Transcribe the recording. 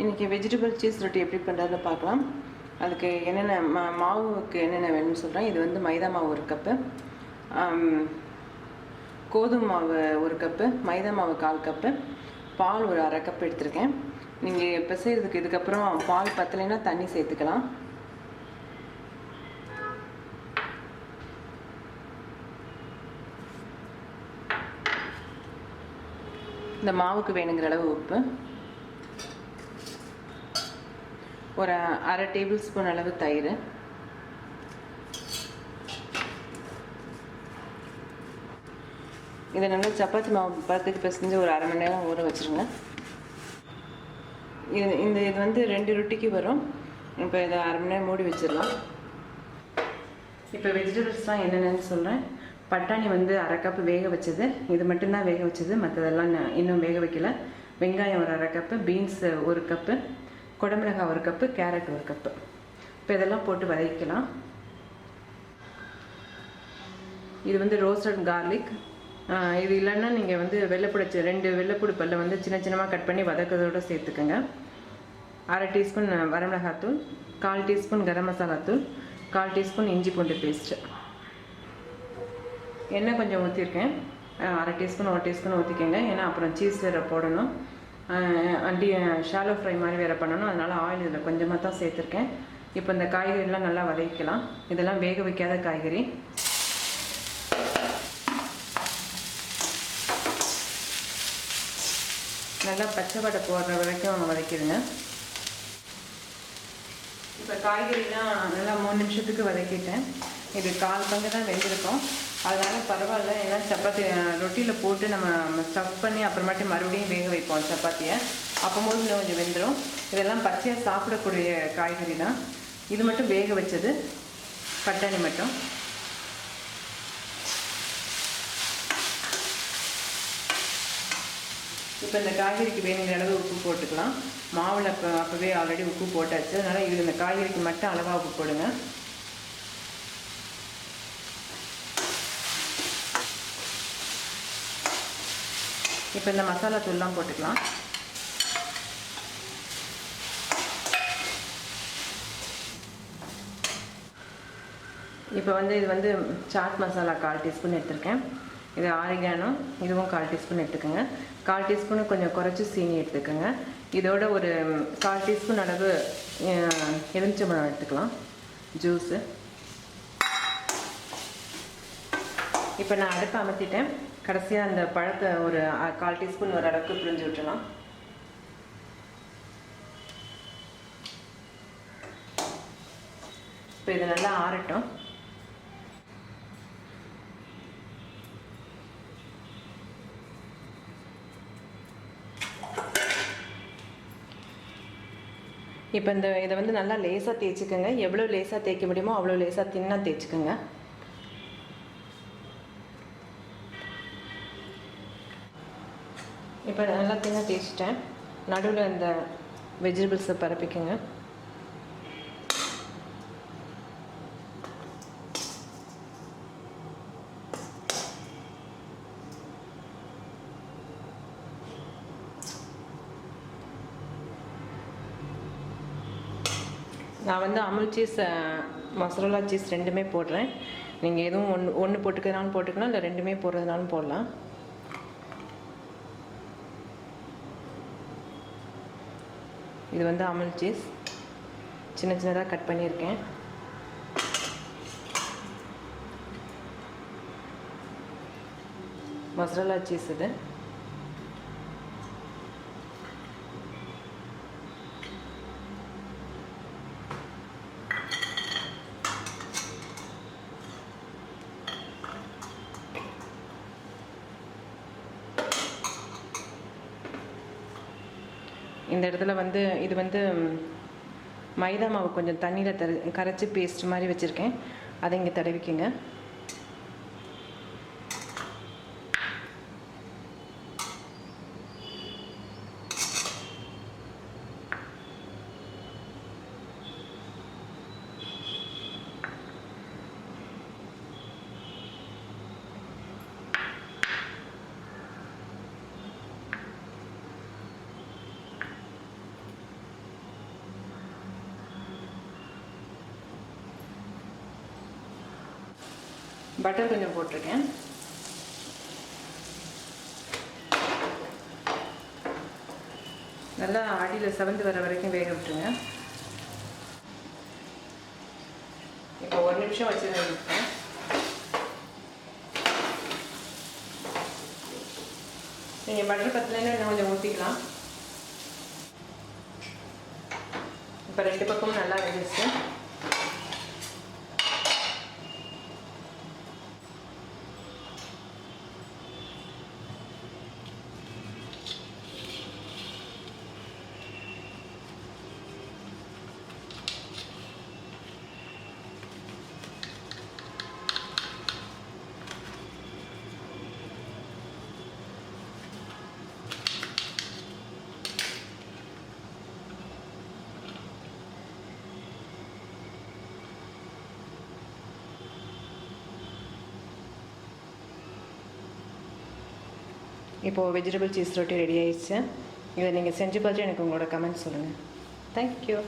இன்றைக்கி vegetable cheese ரொட்டி எப்படி பண்ணுறதுன்னு பார்க்கலாம். அதுக்கு என்னென்ன மா மாவுக்கு என்னென்ன வேணும்னு சொல்கிறேன் இது வந்து மைதா மாவு ஒரு கப்பு கோதுமை மாவு ஒரு கப்பு மைதா மாவு கால் கப்பு பால் ஒரு அரை கப் எடுத்திருக்கேன். நீங்கள் பிசைறதுக்கு இதுக்கப்புறம் பால் பத்தலைன்னா தண்ணி சேர்த்துக்கலாம். இந்த மாவுக்கு வேணுங்கிற அளவு உப்பு. ஒரு அரை டேபிள் ஸ்பூன் அளவு தயிர். இதை நல்லா சப்பாத்தி மாவு பத்துக்கு பிசைஞ்சு ஒரு அரை மணி நேரம் ஊற வச்சுருங்க. இது இந்த இது வந்து ரெண்டு ரொட்டிக்கு வரும். இப்போ இதை அரை மணி நேரம் மூடி வச்சிடலாம். இப்போ வெஜிடபிள்ஸ்லாம் என்னென்னு சொல்கிறேன் பட்டாணி வந்து அரை கப் வேக வச்சது. இது மட்டும்தான் வேக வச்சது. மற்றதெல்லாம் இன்னும் வேக வைக்கல. வெங்காயம் ஒரு அரை கப்பு பீன்ஸ் ஒரு கப்பு குடமிளகாய் ஒரு கப்பு கேரட் ஒரு கப்பு இப்போ இதெல்லாம் போட்டு வதக்கலாம் இது வந்து ரோஸ்டட் கார்லிக் இது இல்லைன்னா நீங்கள் வந்து வெள்ளைப்பூட ரெண்டு வெள்ளைப்புடு பல்ல வந்து சின்ன சின்னமாக கட் பண்ணி வதக்கிறதோட சேர்த்துக்கோங்க. அரை டீஸ்பூன் வரமிளகாத்தூள் கால் டீஸ்பூன் கரம் மசாலா தூள் கால் டீஸ்பூன் இஞ்சி பூண்டு பேஸ்ட்டு எண்ணெய் கொஞ்சம் ஊற்றிருக்கேன் அரை டீஸ்பூன் ஒரு டீஸ்பூன் ஊற்றிக்கோங்க ஏன்னா அப்புறம் சீஸ் போடணும். அண்டி ஷாலோ ஃப்ரை மாதிரி வேறு பண்ணணும். அதனால் ஆயில் இதில் கொஞ்சமாக தான் சேர்த்துருக்கேன். இப்போ இந்த காய்கறிலாம் நல்லா வதக்கலாம் இதெல்லாம் வேக வைக்காத காய்கறி. நல்லா பச்சை வடை போடுற வரைக்கும் வதக்கிடுங்க. இப்போ காய்கறிலாம் நல்லா மூணு நிமிஷத்துக்கு வதக்கிட்டேன். இது கால் பங்கு தான் வெந்திருக்கோம். அதனால பரவாயில்ல. ஏன்னா சப்பாத்தி ரொட்டியில் போட்டு நம்ம ஸ்டஃப் பண்ணி அப்புறமாட்டி மறுபடியும் வேக வைப்போம் சப்பாத்தியை. அப்போது இன்னும் கொஞ்சம் வெந்துடும் இதெல்லாம் பச்சையாக சாப்பிடக்கூடிய காய்கறி தான். இது மட்டும் வேக வச்சது. பட்டாணி மட்டும். இப்போ இந்த காய்கறிக்கு வேணுங்கிற அளவு உப்பு போட்டுக்கலாம். மாவில் இப்போ அப்போவே ஆல்ரெடி உப்பு போட்டாச்சு. அதனால் இது இந்த காய்கறிக்கு மட்டும் அளவாக உப்பு போடுங்க. இப்போ இந்த மசாலா தூள்லாம் போட்டுக்கலாம். இப்போ வந்து இது வந்து சாட் மசாலா கால் டீஸ்பூன் எடுத்திருக்கேன். இது ஆரிகானோ இதுவும் கால் டீஸ்பூன் எடுத்துக்கோங்க. கால் டீஸ்பூனு கொஞ்சம் குறைச்சி சீனி எடுத்துக்கோங்க. இதோட ஒரு கால் டீஸ்பூன் அளவு எலுமிச்சம்பழம் எடுத்துக்கலாம். ஜூஸு. இப்போ நான் அடுப்பு அமர்த்திட்டேன். கடைசியாக அந்த பழத்தை ஒரு கால் டீஸ்பூன் ஒரு அளவுக்கு புரிஞ்சு விட்டுலாம். இப்போ இது நல்லா ஆறட்டும். இப்போ இந்த இதை வந்து நல்லா லேசாக தேய்ச்சிக்கோங்க. எவ்வளோ லேசாக தேய்க்க முடியுமோ அவ்வளோ லேசாக தின்னாக தேய்ச்சிக்கோங்க. இப்போ நல்லா தேங்காய் தேய்ச்சிட்டேன். நடுவில் இந்த வெஜிடபிள்ஸை பரப்பிக்கோங்க. நான் வந்து அமுல் சீஸ் மசாலா சீஸ் ரெண்டுமே போடுறேன். நீங்கள் எதுவும் ஒன்று ஒன்று போட்டுக்கிறதுனாலும் போட்டுக்கலாம் இல்லை ரெண்டுமே போடுறதுனாலும் போடலாம். இது வந்து அமுல் சீஸ் சின்ன சின்னதாக கட் பண்ணியிருக்கேன். மசாலா சீஸ் இது. இந்த இடத்துல வந்து இது வந்து மைதா மாவு கொஞ்சம் தண்ணியில் தர கரைச்சி பேஸ்ட் மாதிரி வச்சுருக்கேன். அதை இங்கே தடவிக்கங்க. பட்டர் கொஞ்சம் போட்டிருக்கேன். நல்லா அடியில் செவந்து வர வரைக்கும் வேக விட்டுருங்க. இப்போ ஒரு நிமிஷம் வச்சு நீங்கள் பட்டர் பத்தலைன்னா இன்னும் கொஞ்சம் ஊற்றிக்கலாம் இப்போ ரெண்டு பக்கமும் நல்லா வெந்துச்சு இப்போது வெஜிடபிள் சீஸ் ரொட்டி ரெடி ஆயிடுச்சு. இதை நீங்கள் செஞ்சு பார்த்து எனக்கு உங்களோட கமெண்ட் சொல்லுங்கள் தேங்க்யூ